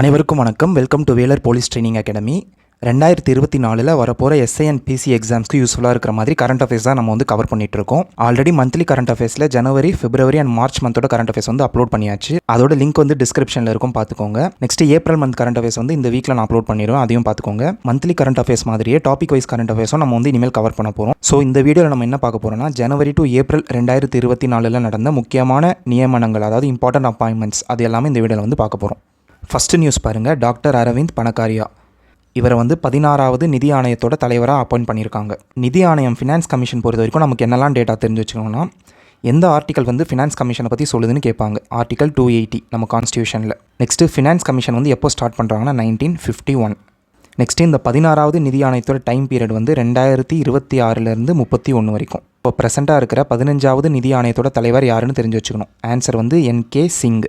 அனைவருக்கும் வணக்கம். Welcome to Velar police training academy ரெண்டாயிரத்தி இருபத்தி நாலில் வரப்போகிற எஸ்ஐஎன் பிசி எக்ஸாம்ஸ்க்கு யூஸ்ஃபுல்லாக இருக்கிற மாதிரி கரண்ட் அஃபேர்ஸ் தான் நம்ம வந்து கவர் பண்ணிட்டு இருக்கோம். ஆல்ரெடி மந்த்லி கரண்ட் அஃபேர்ஸில் ஜனவரி பிப்ரவரி அண்ட் மார்ச் மந்தோட கரண்ட் அஃபேர்ஸ் வந்து அப்லோட் பண்ணியாச்சு. அதோட லிங்க் வந்து டிஸ்கிரிப்ஷனில் இருக்கும் பார்த்துக்கோங்க. Next April month current affairs வந்து இந்த வீக்கில் நான் அப்லோட் பண்ணிடுவேன் அதையும் பார்த்துக்கோங்க. மந்த்லி கரண்ட் அஃபேர்ஸ் மாதிரியே டாபிக் வைஸ் கரண்ட் அஃபேர்ஸும் நம்ம வந்து இனிமேல் கவர் பண்ண போகிறோம் ஸோ இந்த வீடியோவில் நம்ம என்ன பார்க்க போகிறோம்னா ஜனவரி டு ஏப்ரல் ரெண்டாயிரத்தி இருபத்தி நாலில் நடந்த முக்கியமான நியமனங்கள் அதாவது இம்பார்ட்டன்ட் அப்பாயின்மெண்ட்ஸ் அது எல்லாமே இந்த வீடியோவில் வந்து பார்க்க போகிறோம் ஃபஸ்ட்டு நியூஸ் பாருங்கள் டாக்டர் அரவிந்த் பணக்காரியா. இவரை வந்து பதினாறாவது நிதி ஆணையத்தோட தலைவராக அப்பாயிண்ட் பண்ணியிருக்காங்க. நிதி ஆணையம் ஃபினான்ஸ் கமிஷன் பொறுத்த வரைக்கும் நமக்கு என்னெல்லாம் டேட்டா தெரிஞ்சு வச்சுக்கணும்னா எந்த ஆர்டிக்கல் வந்து ஃபினான்ஸ் கமிஷனை பற்றி சொல்லுதுன்னு கேட்பாங்க. ஆர்டிகல் டூ எயிட்டி நம்ம கான்ஸ்டியூஷனில் நெக்ஸ்ட்டு ஃபினான்ஸ் கமிஷன் வந்து எப்போ ஸ்டார்ட் பண்ணுறாங்கன்னா நைன்டீன் ஃபிஃப்டி ஒன் நெக்ஸ்ட்டு இந்த பதினாறாவது நிதி ஆணையத்தோட டைம் பீரியட் வந்து ரெண்டாயிரத்தி இருபத்தி ஆறுலேருந்து முப்பத்தி ஒன்று வரைக்கும். இப்போ ப்ரெசென்ட்டாக இருக்கிற பதினஞ்சாவது நிதி ஆணையத்தோட தலைவர் யாருன்னு தெரிஞ்சு வச்சுக்கணும். ஆன்சர் வந்து என் கே சிங்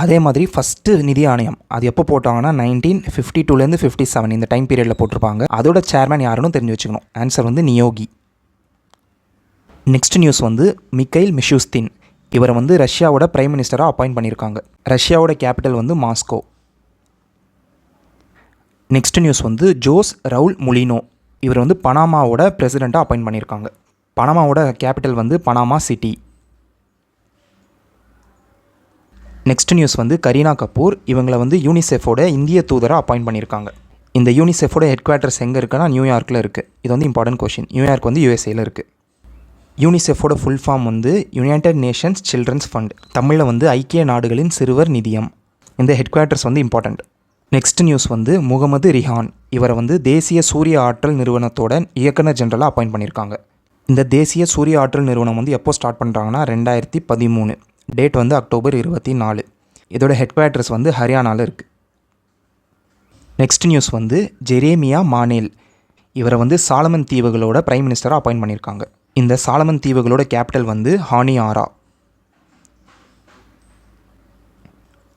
அதே மாதிரி ஃபஸ்ட்டு நிதி ஆணையம். அது எப்போ போட்டாங்கன்னா நைன்டீன் ஃபிஃப்டி டூலேருந்து ஃபிஃப்டி செவன் இந்த டைம் பீரியடில் போட்டிருப்பாங்க. அதோட சேர்மேன் யாருன்னு தெரிஞ்சு வச்சுக்கணும். ஆன்சர் வந்து நியோகி. நெக்ஸ்ட் நியூஸ் வந்து மிக்கைல் மிஷூஸ்தின். இவரை வந்து ரஷ்யாவோட பிரைம் மினிஸ்டராக அப்பாயிண்ட் பண்ணியிருக்காங்க. ரஷ்யாவோட கேபிட்டல் வந்து மாஸ்கோ. நெக்ஸ்ட் நியூஸ் வந்து ஜோஸ் ரவுல் முலினோ. இவர் வந்து பனாமாவோட பிரசிடெண்ட்டாக அப்பாயிண்ட் பண்ணியிருக்காங்க. பனாமாவோட கேபிட்டல் வந்து பனாமா சிட்டி நெக்ஸ்ட் நியூஸ் வந்து கரீனா கபூர் இவங்களை வந்து யூனிசெஃபோட இந்திய தூதராக அப்பாயிண்ட் பண்ணியிருக்காங்க. இந்த யூனிசெஃபோட ஹெட் குவார்ட்டர்ஸ் எங்கே இருக்குன்னா நியூயார்க்கில் இருக்குது இது வந்து இம்பார்ட்டன்ட் கொஷின் நியூயார்க் வந்து யூஎஸ்ஏல இருக்குது யூனிசெஃபோட ஃபுல் ஃபார்ம் வந்து யுனைடெட் நேஷன்ஸ் சில்ட்ரன்ஸ் ஃபண்ட் தமிழில் வந்து ஐக்கிய நாடுகளின் சிறுவர் நிதியம். இந்த ஹெட் குவார்ட்டர்ஸ் வந்து இம்பார்ட்டண்ட் நெக்ஸ்ட் நியூஸ் வந்து முகமது ரிஹான். இவரை வந்து தேசிய சூரிய ஆற்றல் நிறுவனத்தோட இயக்குனர் ஜெனரலாக அப்பாயிண்ட் பண்ணியிருக்காங்க. இந்த தேசிய சூரிய ஆற்றல் நிறுவனம் வந்து எப்போ ஸ்டார்ட் பண்ணுறாங்கன்னா ரெண்டாயிரத்தி பதிமூணு. டேட் வந்து அக்டோபர் இருபத்தி நாலு. இதோட ஹெட் குவார்ட்டர்ஸ் வந்து ஹரியானாவில் இருக்குது நெக்ஸ்ட் நியூஸ் வந்து ஜெரேமியா மானேல். இவரை வந்து சாலமன் தீவுகளோட பிரைம் மினிஸ்டராக அப்பாயிண்ட் பண்ணியிருக்காங்க. இந்த சாலமன் தீவுகளோட கேபிட்டல் வந்து ஹானியாரா.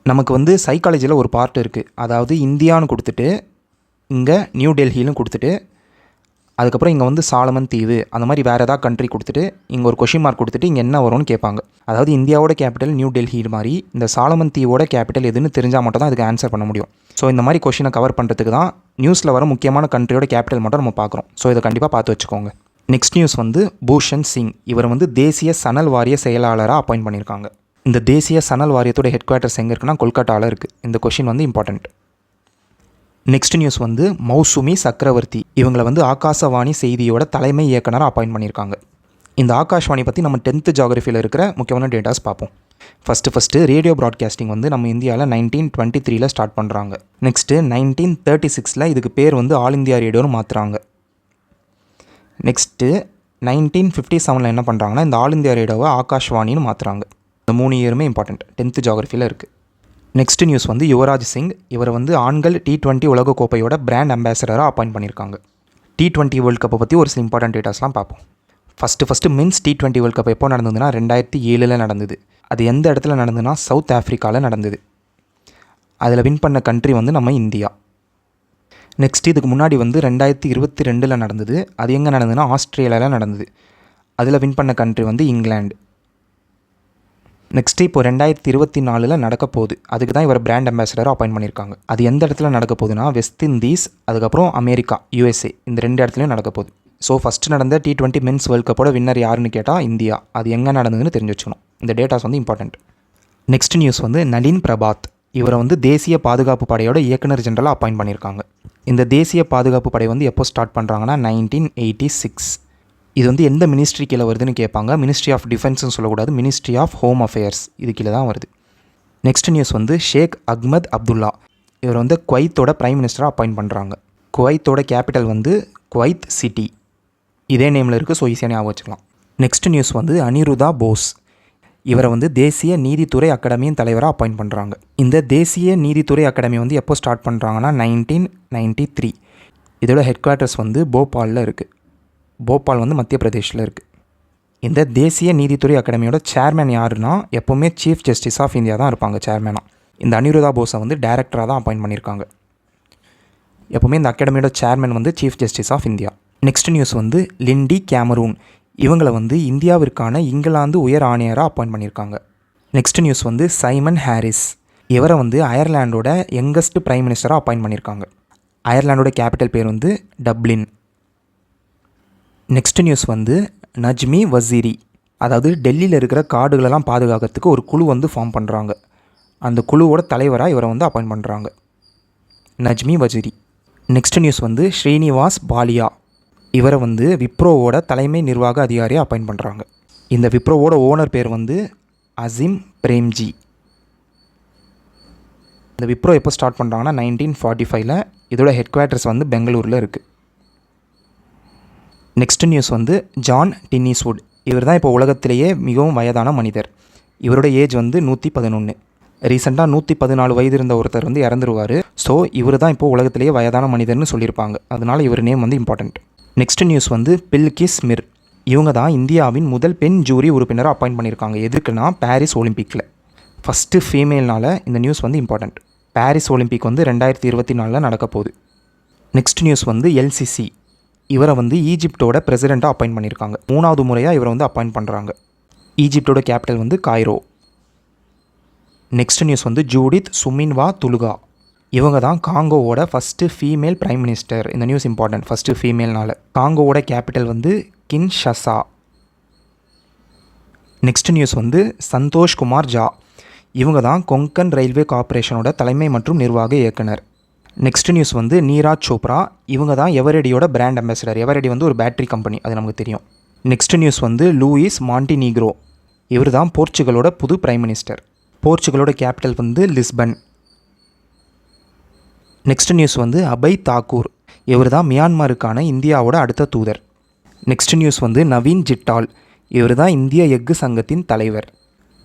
நமக்கு வந்து சைக்காலஜியில் ஒரு பார்ட் இருக்குது அதாவது இந்தியான்னு கொடுத்துட்டு இங்கே நியூ டெல்லியிலும் கொடுத்துட்டு அதுக்கப்புறம் இங்கே வந்து சாலமன் தீவு அந்த மாதிரி வேறு ஏதாவது கண்ட்ரி கொடுத்துட்டு இங்கே ஒரு கொஷின் மார்க் கொடுத்துட்டு இங்கே என்ன வரும்னு கேட்பாங்க. அதாவது இந்தியாவோட கேபிட்டல் நியூ டெல்லி மாதிரி இந்த சாலமன் தீவோட கேபிட்டல் எதுன்னு தெரிஞ்சால் மட்டும் தான் அதுக்கு ஆன்சர் பண்ண முடியும். ஸோ இந்த மாதிரி கொஷினை கவர் பண்ணுறதுக்கு தான் நியூஸில் வர முக்கியமான கண்ட்ரியோட கேபிட்டல் மட்டும் நம்ம பார்க்குறோம். ஸோ இதை கண்டிப்பாக பார்த்து வச்சுக்கோங்க. நெக்ஸ்ட் நியூஸ் வந்து பூஷன் சிங். இவர் வந்து தேசிய சணல் வாரிய செயலாளராக அப்பாயிண்ட் பண்ணியிருக்காங்க. இந்த தேசிய சணல் வாரியத்தோட ஹெட் குவார்ட்டர்ஸ் எங்கே இருக்குன்னா கொல்கட்டாவில் இருக்குது இந்த கொஷின் வந்து இம்பார்ட்டண்ட் நெக்ஸ்ட் நியூஸ் வந்து மௌசுமி சக்கரவர்த்தி. இவங்களை வந்து ஆகாசவாணி செய்தியோட தலைமை இயக்குனராக அப்பாயின்ட் பண்ணியிருக்காங்க. இந்த ஆகாஷ்வாணி பற்றி நம்ம டென்த்து ஜாகிரஃபியில் இருக்கிற முக்கியமான டேட்டாஸ் பார்ப்போம். ஃபஸ்ட்டு ஃபஸ்ட்டு ரேடியோ ப்ராட்காஸ்டிங் வந்து நம்ம இந்தியாவில் நைன்டீன் டுவெண்ட்டி த்ரீல ஸ்டார்ட் பண்ணுறாங்க நெக்ஸ்ட்டு நைன்டீன் தேர்ட்டி சிக்ஸில் இதுக்கு பேர் வந்து ஆல் இந்தியா ரேடியோன்னு மாற்றுறாங்க நெக்ஸ்ட்டு நைன்டீன் ஃபிஃப்டி செவனில் என்ன பண்ணுறாங்கன்னா இந்த ஆல் இந்தியா ரேடியோவை ஆகாஷ்வாணின்னு மாற்றுறாங்க இந்த மூணு இயருமே இம்பார்ட்டண்ட் டென்த்து ஜாகிரஃபியில் இருக்குது நெக்ஸ்ட் நியூஸ் வந்து யுவராஜ் சிங். இவர் வந்து ஆண்கள் டி டுவெண்ட்டி உலகக்கோப்பையோட பிராண்ட் அம்பாசடராக அப்பாயிண்ட் பண்ணியிருக்காங்க. டி டுவெண்ட்டி வேர்ல்ட் கப்பை பற்றி ஒரு சில இம்பார்ட்டன்ட் டேட்டாஸ்லாம் பார்ப்போம். First first means T twenty world cup எப்போ நடந்ததுன்னா ரெண்டாயிரத்தி ஏழில் நடந்தது. அது எந்த இடத்துல நடந்ததுன்னா சவுத் ஆஃப்ரிக்காவில் நடந்தது. அதில் வின் பண்ண கண்ட்ரி வந்து நம்ம இந்தியா. நெக்ஸ்ட் இதுக்கு முன்னாடி வந்து ரெண்டாயிரத்தி இருபத்தி ரெண்டில் நடந்தது. அது எங்கே நடந்ததுன்னா ஆஸ்திரேலியாவில் நடந்தது. அதில் வின் பண்ண கண்ட்ரி வந்து இங்கிலாந்து. நெக்ஸ்ட்டு இப்போ ரெண்டாயிரத்தி இருபத்தி நாலில் நடக்க போகுது அதுக்கு தான் இவர் பிராண்ட் அம்பாசடராக அப்பாயின் பண்ணியிருக்காங்க. அது எந்த இடத்துல நடக்க போகுதுன்னா வெஸ்ட் இண்டீஸ் அதுக்கப்புறம் அமெரிக்கா யூஎஸ்ஏ இந்த ரெண்டு இடத்துலையும் நடக்க போகுது ஸோ ஃபஸ்ட்டு நடந்த டி டுவெண்ட்டி மென்ஸ் வேர்ல்ட் கப்போட வின்னர் யாருன்னு கேட்டால் இந்தியா. அது எங்கே நடந்ததுன்னு தெரிஞ்சு வச்சுக்கணும். இந்த டேட்டாஸ் வந்து இம்பார்ட்டண்ட் நெக்ஸ்ட் நியூஸ் வந்து நளின் பிரபாத். இவரை வந்து தேசிய பாதுகாப்பு படையோட இயக்குனர் ஜெனரலாக அப்பாயிண்ட் பண்ணியிருக்காங்க. இந்த தேசிய பாதுகாப்பு படை வந்து எப்போ ஸ்டார்ட் பண்ணுறாங்கன்னா நைன்டீன் எயிட்டி சிக்ஸ் இது வந்து எந்த மினிஸ்ட்ரி கீழே வருதுன்னு கேட்பாங்க. மினிஸ்ட்ரி ஆஃப் டிஃபென்ஸ்னு சொல்லக்கூடாது. மினிஸ்ட்ரி ஆஃப் ஹோம் அஃபேர்ஸ் இது கீழே தான் வருது. நெக்ஸ்ட் நியூஸ் வந்து ஷேக் அஹ்மத் அப்துல்லா இவர் வந்து குவைத்தோட ப்ரைம் மினிஸ்டராக அப்பாயிண்ட் பண்ணுறாங்க குவைத்தோட கேபிட்டல் வந்து குவைத் சிட்டி இதே நேமில் இருக்குது ஸோ ஈஸியாக ஞாபகம் வச்சுக்கலாம். நெக்ஸ்ட் நியூஸ் வந்து அனிருதா போஸ் இவரை வந்து தேசிய நீதித்துறை அகாடமியின் தலைவராக அப்பாயிண்ட் பண்ணுறாங்க இந்த தேசிய நீதித்துறை அகாடமி வந்து எப்போ ஸ்டார்ட் பண்ணுறாங்கன்னா நைன்டீன் நைன்ட்டி த்ரீ இதோட ஹெட் குவார்ட்டர்ஸ் வந்து போபாலில் இருக்குது போபால் வந்து மத்திய பிரதேஷில் இருக்குது இந்த தேசிய நீதித்துறை அகாடமியோட சேர்மேன் யாருன்னா எப்போவுமே சீஃப் ஜஸ்டிஸ் ஆஃப் இந்தியா தான் இருப்பாங்க சேர்மேனாக இந்த அனிருதா போஸை வந்து டேரக்டராக தான் அப்பாயிண்ட் பண்ணியிருக்காங்க. எப்போவுமே இந்த அகாடமியோட சேர்மேன் வந்து chief justice of India next news வந்து லிண்டி கேமரூன். இவங்களை வந்து இந்தியாவிற்கான இங்கிலாந்து உயர் ஆணையராக அப்பாயிண்ட் பண்ணியிருக்காங்க. நெக்ஸ்ட் நியூஸ் வந்து சைமன் ஹாரிஸ். இவரை வந்து அயர்லாண்டோட யங்கஸ்ட் பிரைம் மினிஸ்டராக அப்பாயிண்ட் பண்ணியிருக்காங்க. அயர்லாண்டோட கேபிட்டல் பேர் வந்து டப்ளின். நெக்ஸ்ட் நியூஸ் வந்து நஜ்மி வசீரி அதாவது டெல்லியில் இருக்கிற காடுகளெல்லாம் பாதுகாக்கிறதுக்கு ஒரு குழு வந்து ஃபார்ம் பண்ணுறாங்க அந்த குழுவோட தலைவராக இவரை வந்து அப்பாயின் பண்ணுறாங்க நஜ்மி வஜீரி நெக்ஸ்ட் நியூஸ் வந்து ஸ்ரீனிவாஸ் பாலியா இவரை வந்து விப்ரோவோட தலைமை நிர்வாக அதிகாரியாக அப்பாயின் பண்ணுறாங்க இந்த விப்ரோவோட ஓனர் பேர் வந்து அசிம் பிரேம்ஜி. இந்த விப்ரோ எப்போ ஸ்டார்ட் பண்ணுறாங்கன்னா நைன்டீன் ஃபார்ட்டி ஃபைவ்ல இதோட ஹெட் குவார்ட்டர்ஸ் வந்து பெங்களூரில் இருக்குது நெக்ஸ்ட் நியூஸ் வந்து ஜான் டின்னிஸ்வுட் இவர் தான் இப்போ உலகத்திலேயே மிகவும் வயதான மனிதர். இவரோட ஏஜ் வந்து நூற்றி பதினொன்று ரீசெண்டாக நூற்றி பதினாலு வயது இருந்த ஒருத்தர் வந்து இறந்துருவார். ஸோ இவர் தான் இப்போ உலகத்திலேயே வயதான மனிதர்னு சொல்லியிருப்பாங்க. அதனால் இவர் நேம் வந்து இம்பார்ட்டண்ட் நெக்ஸ்ட் நியூஸ் வந்து பில்கிஸ் மிர் இவங்க தான் இந்தியாவின் முதல் பெண் ஜூரி உறுப்பினரை அப்பாயிண்ட் பண்ணியிருக்காங்க. எதுக்குன்னா பாரிஸ் ஒலிம்பிக்கில் ஃபஸ்ட்டு ஃபீமேல்னால இந்த நியூஸ் வந்து இம்பார்ட்டண்ட் பாரிஸ் ஒலிம்பிக் வந்து ரெண்டாயிரத்தி இருபத்தி நாலில் நடக்க போகுது. நெக்ஸ்ட் நியூஸ் வந்து எல்சிசி இவரை வந்து ஈஜிப்டோட பிரசிடெண்ட்டாக அப்பாயிண்ட் பண்ணியிருக்காங்க. மூணாவது முறையாக இவரை வந்து அப்பாயிண்ட் பண்ணுறாங்க ஈஜிப்டோட கேபிட்டல் வந்து காய்ரோ நெக்ஸ்ட் நியூஸ் வந்து ஜூடித் சுமின்வா துலுகா இவங்க தான் காங்கோவோட ஃபஸ்ட்டு ஃபீமேல் ப்ரைம் மினிஸ்டர் இந்த நியூஸ் இம்பார்ட்டன்ட் ஃபஸ்ட்டு ஃபீமேல்னால காங்கோவோட கேபிட்டல் வந்து கின்ஷசா. நெக்ஸ்ட் நியூஸ் வந்து சந்தோஷ் குமார் ஜா. இவங்க தான் கொங்கன் ரயில்வே கார்ப்பரேஷனோட தலைமை மற்றும் நிர்வாக இயக்குனர். நெக்ஸ்ட் நியூஸ் வந்து நீராஜ் சோப்ரா இவங்க தான் எவரெடியோட பிராண்ட் அம்பாசிடர் எவரெடி வந்து ஒரு பேட்டரி கம்பெனி அது நமக்கு தெரியும். நெக்ஸ்ட் நியூஸ் வந்து லூயிஸ் மாண்டினீக்ரோ இவர் தான் போர்ச்சுகலோட புது பிரைம் மினிஸ்டர் போர்ச்சுகலோட கேபிட்டல் வந்து லிஸ்பன் நெக்ஸ்ட் நியூஸ் வந்து அபய் தாக்கூர் இவர் தான் மியான்மருக்கான இந்தியாவோட அடுத்த தூதர். நெக்ஸ்ட் நியூஸ் வந்து நவீன் ஜிட்டால் இவர் தான் இந்திய எஃகு சங்கத்தின் தலைவர்.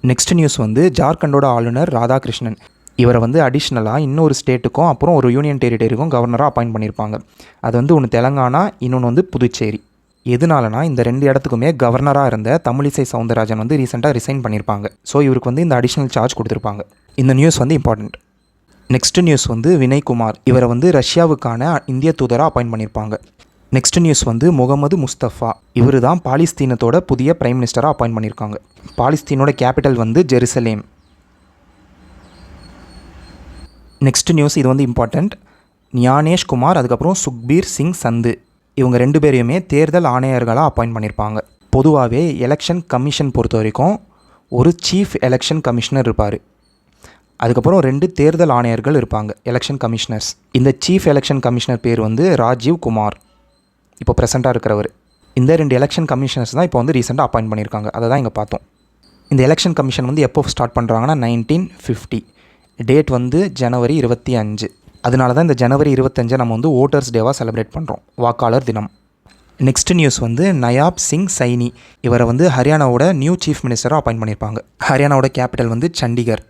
நெக்ஸ்ட் நியூஸ் வந்து ஜார்க்கண்டோட ஆளுநர் ராதாகிருஷ்ணன். இவரை வந்து அடிஷ்னலாக இன்னொரு ஸ்டேட்டுக்கும் அப்புறம் ஒரு யூனியன் டெரிட்டரிக்கும் கவர்னராக அப்பாயிண்ட் பண்ணியிருப்பாங்க. அது வந்து ஒன்று தெலங்கானா இன்னொன்று வந்து புதுச்சேரி. எதனாலனா இந்த ரெண்டு இடத்துக்குமே கவர்னராக இருந்த தமிழிசை சவுந்தரராஜன் வந்து ரீசெண்டாக ரிசைன் பண்ணியிருப்பாங்க. ஸோ இவருக்கு வந்து இந்த அடிஷ்னல் சார்ஜ் கொடுத்துருப்பாங்க. இந்த நியூஸ் வந்து இம்பார்ட்டண்ட் நெக்ஸ்ட் நியூஸ் வந்து வினய்குமார் இவரை வந்து ரஷ்யாவுக்கான இந்திய தூதராக அப்பாயிண்ட் பண்ணியிருப்பாங்க. நெக்ஸ்ட் நியூஸ் வந்து முகமது முஸ்தஃபா. இவர் தான் பாலிஸ்தீனத்தோட புதிய பிரைம் மினிஸ்டராக அப்பாயிண்ட் பண்ணியிருக்காங்க. பாலிஸ்தீனோட கேபிட்டல் வந்து ஜெருசலேம். நெக்ஸ்ட் நியூஸ் இது வந்து இம்பார்ட்டண்ட் ஞானேஷ் குமார் அதுக்கப்புறம் சுக்பீர் சிங் சந்து. இவங்க ரெண்டு பேரையுமே தேர்தல் ஆணையர்களாக அப்பாயிண்ட் பண்ணியிருப்பாங்க பொதுவாகவே எலெக்ஷன் கமிஷன் பொறுத்த வரைக்கும் ஒரு சீஃப் எலெக்ஷன் கமிஷனர் இருப்பார். அதுக்கப்புறம் ரெண்டு தேர்தல் ஆணையர்கள் இருப்பாங்க எலெக்ஷன் கமிஷனர்ஸ் இந்த சீஃப் எலெக்ஷன் கமிஷனர் பேர் வந்து ராஜீவ் குமார். இப்போ ப்ரெசண்ட்டாக இருக்கிறவர். இந்த ரெண்டு எலெக்ஷன் கமிஷனர்ஸ் தான் இப்போ வந்து ரீசெண்டாக அப்பாயிண்ட் பண்ணியிருக்காங்க அதை தான் இங்கே பார்த்தோம். இந்த எலெக்ஷன் கமிஷன் வந்து எப்போ ஸ்டார்ட் பண்ணுறாங்கன்னா நைன்டீன் ஃபிஃப்டி டேட் வந்து ஜனவரி இருபத்தி அஞ்சு. அதனால தான் இந்த ஜனவரி இருபத்தஞ்சை நம்ம வந்து ஓட்டர்ஸ் டேவாக செலிப்ரேட் பண்ணுறோம் வாக்காளர் தினம். நெக்ஸ்ட் நியூஸ் வந்து நயாப் சிங் சைனி இவரை வந்து ஹரியானாவோட நியூ சீஃப் மினிஸ்டராக அப்பாயிண்ட் பண்ணியிருப்பாங்க. ஹரியானாவோட கேபிட்டல் வந்து சண்டிகர்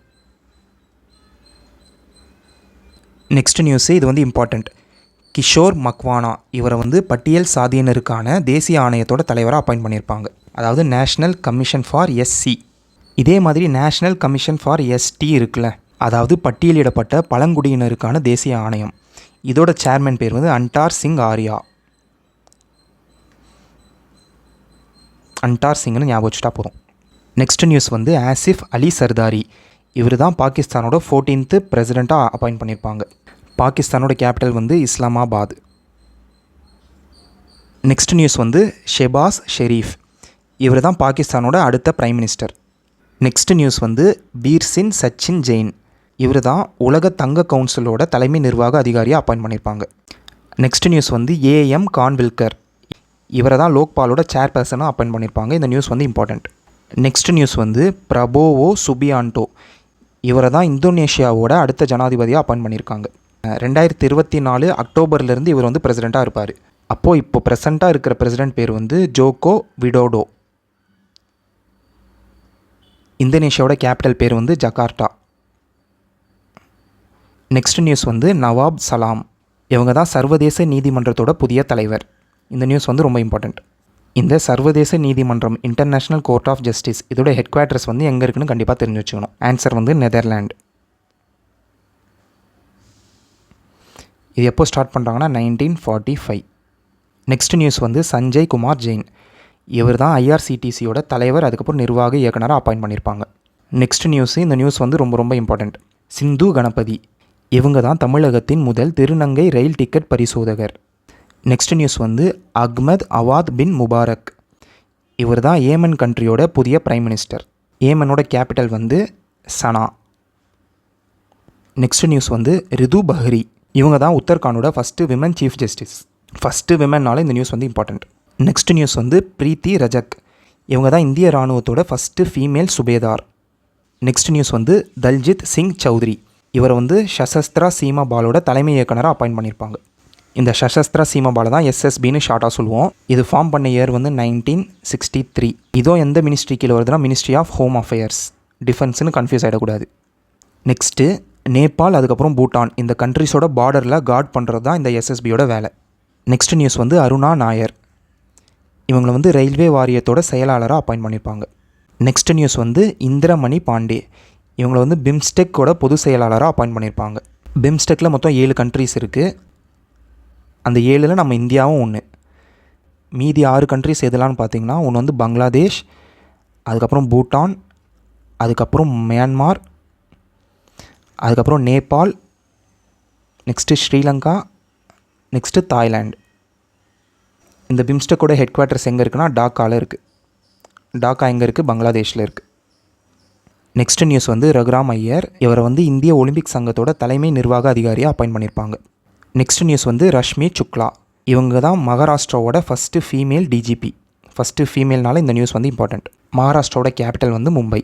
நெக்ஸ்ட் நியூஸு இது வந்து இம்பார்ட்டண்ட் கிஷோர் மக்வானா இவரை வந்து பட்டியல் சாதியினருக்கான தேசிய ஆணையத்தோட தலைவராக அப்பாயிண்ட் பண்ணியிருப்பாங்க. அதாவது நேஷ்னல் கமிஷன் ஃபார் எஸ்சி இதே மாதிரி நேஷ்னல் கமிஷன் ஃபார் எஸ்டி இருக்குல்ல அதாவது பட்டியலிடப்பட்ட பழங்குடியினருக்கான தேசிய ஆணையம். இதோட சேர்மன் பேர் வந்து அன்டார் சிங் ஆர்யா. அன்டார் சிங்னு ஞாபகம் வச்சுட்டா போதும். நெக்ஸ்ட் நியூஸ் வந்து ஆசிஃப் அலி சர்தாரி. இவர் தான் பாகிஸ்தானோட ஃபோர்டீன்த்து பிரசிடெண்ட்டாக அப்பாயிண்ட் பண்ணியிருப்பாங்க பாகிஸ்தானோட கேபிட்டல் வந்து இஸ்லாமாபாத். நெக்ஸ்ட் நியூஸ் வந்து ஷெபாஸ் ஷெரீஃப். இவர் தான் பாகிஸ்தானோட அடுத்த பிரைம் மினிஸ்டர் நெக்ஸ்ட் நியூஸ் வந்து பீர்சின் சச்சின் ஜெயின். இவர் தான் உலக தங்க கவுன்சிலோட தலைமை நிர்வாக அதிகாரியாக அப்பாயின்ட் பண்ணியிருப்பாங்க. நெக்ஸ்ட் நியூஸ் வந்து ஏஎம் கான்வில்கர். இவரை தான் லோக்பாலோட சேர்பர்சனாக அப்பாயின்ட் பண்ணியிருப்பாங்க. இந்த நியூஸ் வந்து இம்பார்ட்டண்ட் நெக்ஸ்ட் நியூஸ் வந்து பிரபோவோ சுபியான்டோ இவரை தான் இந்தோனேஷியாவோட அடுத்த ஜனாதிபதியாக அப்பாயின்ட் பண்ணியிருக்காங்க. ரெண்டாயிரத்தி இருபத்தி நாலு அக்டோபர்லேருந்து இவர் வந்து பிரசிடெண்ட்டாக இருப்பார். அப்போது இப்போ ப்ரெசண்ட்டாக இருக்கிற பிரசிடெண்ட் பேர் வந்து ஜோகோ விடோடோ. இந்தோனேஷியாவோட கேபிட்டல் பேர் வந்து ஜகார்ட்டா நெக்ஸ்ட் நியூஸ் வந்து நவாப் சலாம். இவங்க தான் சர்வதேச நீதிமன்றத்தோட புதிய தலைவர். இந்த நியூஸ் வந்து ரொம்ப இம்பார்ட்டண்ட் இந்த சர்வதேச நீதிமன்றம் இன்டர்நேஷ்னல் கோர்ட் ஆஃப் ஜஸ்டிஸ் இதோட ஹெட் குவார்ட்டர்ஸ் வந்து எங்கே இருக்குன்னு கண்டிப்பாக தெரிஞ்சு வச்சுக்கணும். ஆன்சர் வந்து நெதர்லாண்ட் இது எப்போ ஸ்டார்ட் பண்ணுறாங்கன்னா nineteen forty five next news வந்து சஞ்சய் குமார் ஜெயின். இவர் தான் ஐஆர்சிடிசியோட தலைவர் அதுக்கப்புறம் நிர்வாக இயக்குனராக அப்பாயின்ட் பண்ணியிருப்பாங்க நெக்ஸ்ட் நியூஸ் இந்த நியூஸ் வந்து ரொம்ப ரொம்ப இம்பார்ட்டண்ட் சிந்து கணபதி. இவங்க தான் தமிழகத்தின் முதல் திருநங்கை ரயில் டிக்கெட் பரிசோதகர். நெக்ஸ்ட் நியூஸ் வந்து அஹ்மத் அவாத் பின் முபாரக். இவர் தான் ஏமன் கண்ட்ரியோட புதிய பிரைம் மினிஸ்டர் ஏமனோட கேபிட்டல் வந்து சனா நெக்ஸ்ட் நியூஸ் வந்து ரிது பஹ்ரி. இவங்க தான் உத்தரகாண்டோட first women chief justice first விமன்னால இந்த நியூஸ் வந்து இம்பார்ட்டண்ட் நெக்ஸ்ட் நியூஸ் வந்து பிரீத்தி ரஜக். இவங்க தான் இந்திய இராணுவத்தோட first female subedar. Next news வந்து தல்ஜித் சிங் சௌத்ரி. இவரை வந்து சசஸ்திரா சீமா பாலோட தலைமை இயக்குனராக அப்பாயிண்ட் பண்ணியிருப்பாங்க இந்த சசஸ்திரா சீமா பாலை தான் எஸ்எஸ்பின்னு ஷார்ட்டாக சொல்லுவோம். இது ஃபார்ம் பண்ண இயர் வந்து நைன்டீன் சிக்ஸ்டி த்ரீ இதோ எந்த மினிஸ்ட்ரி கீழே வருதுன்னா மினிஸ்ட்ரி ஆஃப் ஹோம் அஃபேர்ஸ் டிஃபென்ஸ்னு கன்ஃபியூஸ் ஆகிடக்கூடாது நெக்ஸ்ட்டு நேபாள் அதுக்கப்புறம் பூட்டான். இந்த கண்ட்ரிஸோட பார்டரில் கார்ட் பண்ணுறது தான் இந்த எஸ்எஸ்பியோட வேலை. நெக்ஸ்ட் நியூஸ் வந்து அருணா நாயர். இவங்களை வந்து ரயில்வே வாரியத்தோட செயலாளராக அப்பாயின்ட் பண்ணியிருப்பாங்க நெக்ஸ்ட் நியூஸ் வந்து இந்திரமணி பாண்டே. இவங்களை வந்து பிம்ஸ்டெக்கோட பொது செயலாளராக அப்பாயிண்ட் பண்ணியிருப்பாங்க பிம்ஸ்டெக்கில் மொத்தம் ஏழு கண்ட்ரிஸ் இருக்குது அந்த ஏழில் நம்ம இந்தியாவும் ஒன்று மீதி ஆறு கண்ட்ரிஸ் எதெல்லாம்னு பார்த்தீங்கன்னா ஒன்று வந்து பங்களாதேஷ் அதுக்கப்புறம் பூட்டான் அதுக்கப்புறம் மியான்மார் அதுக்கப்புறம் Nepal next Sri Lanka next Thailand. இந்த பிம்ஸ்டெக்கோட ஹெட் குவார்ட்டர்ஸ் எங்கே இருக்குன்னா டாக்காவில் இருக்குது டாக்கா எங்கே இருக்குது பங்களாதேஷில் இருக்குது நெக்ஸ்ட் நியூஸ் வந்து ரகுராம் ஐயர் இவரை வந்து இந்திய ஒலிம்பிக் சங்கத்தோட தலைமை நிர்வாக அதிகாரியாக அப்பாயின் பண்ணியிருப்பாங்க நெக்ஸ்ட் நியூஸ் வந்து ரஷ்மி சுக்லா இவங்க தான் மகாராஷ்டிராவோட ஃபஸ்ட்டு ஃபீமேல் டிஜிபி ஃபஸ்ட்டு ஃபீமேல்னால இந்த நியூஸ் வந்து இம்பார்ட்டண்ட் மகாராஷ்டிராவோட கேபிட்டல் வந்து மும்பை.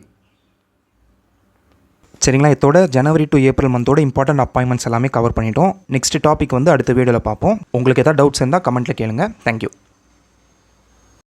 சரிங்களா இதோட ஜனவரி டு ஏப்ரல் மந்தோட இம்பார்ட்டன்ட் அப்பாயின்மெண்ட்ஸ் எல்லாமே கவர் பண்ணிட்டோம். நெக்ஸ்ட் டாபிக் வந்து அடுத்த வீடியோவில் பார்ப்போம். உங்களுக்கு எதாவது டவுட்ஸ் இருந்தால் கமெண்ட்டில் கேளுங்க. தேங்க்யூ